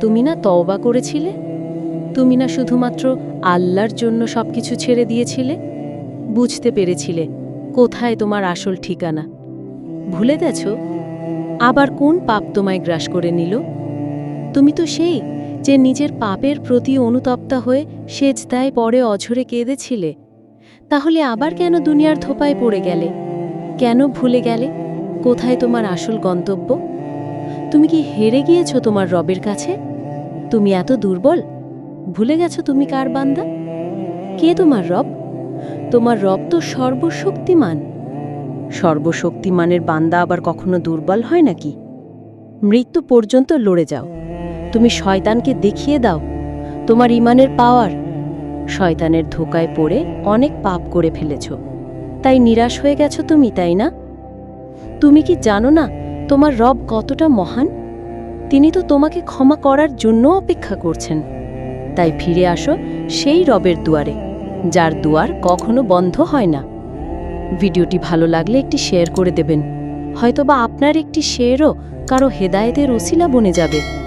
তুমি না তওবা করেছিলে? তুমি না শুধুমাত্র আল্লাহর জন্য সবকিছু ছেড়ে দিয়েছিলে? বুঝতে পেরেছিলে কোথায় তোমার আসল ঠিকানা। ভুলে গেছ? আবার কোন পাপ তোমায় গ্রাস করে নিল? তুমি তো সেই যে নিজের পাপের প্রতি অনুতপ্তা হয়ে সেজদায় পরে অঝরে কেঁদেছিলে। তাহলে আবার কেন দুনিয়ার ধোপায় পড়ে গেলে? কেন ভুলে গেলে? কোথায় তোমার আসল গন্তব্য? তুমি কি হেরে গিয়েছো তোমার রবের কাছে? তুমি এত দুর্বল? ভুলে গেছো তুমি কার বান্দা? কে তোমার রব? তোমার রব তো সর্বশক্তিমান। সর্বশক্তিমানের বান্দা আবার কখনো দুর্বল হয় নাকি? মৃত্যু পর্যন্ত লড়ে যাও। তুমি শয়তানকে দেখিয়ে দাও। তোমার ইমানের পাওয়ার। শয়তানের ধোকায় পড়ে অনেক পাপ করে ফেলেছ। তাই নিরাশ হয়ে গেছো তুমি, তাই না? তুমি কি জানো না তোমার রব কতটা মহান? তিনি তো তোমাকে ক্ষমা করার জন্য অপেক্ষা করছেন। তাই ফিরে আসো সেই রবের দুয়ারে, যার দুয়ার কখনো বন্ধ হয় না। ভিডিওটি ভালো লাগলে একটি শেয়ার করে দেবেন। হয়তোবা আপনার একটি শেয়ারও কারও হেদায়েতের ওসিলা বনে যাবে।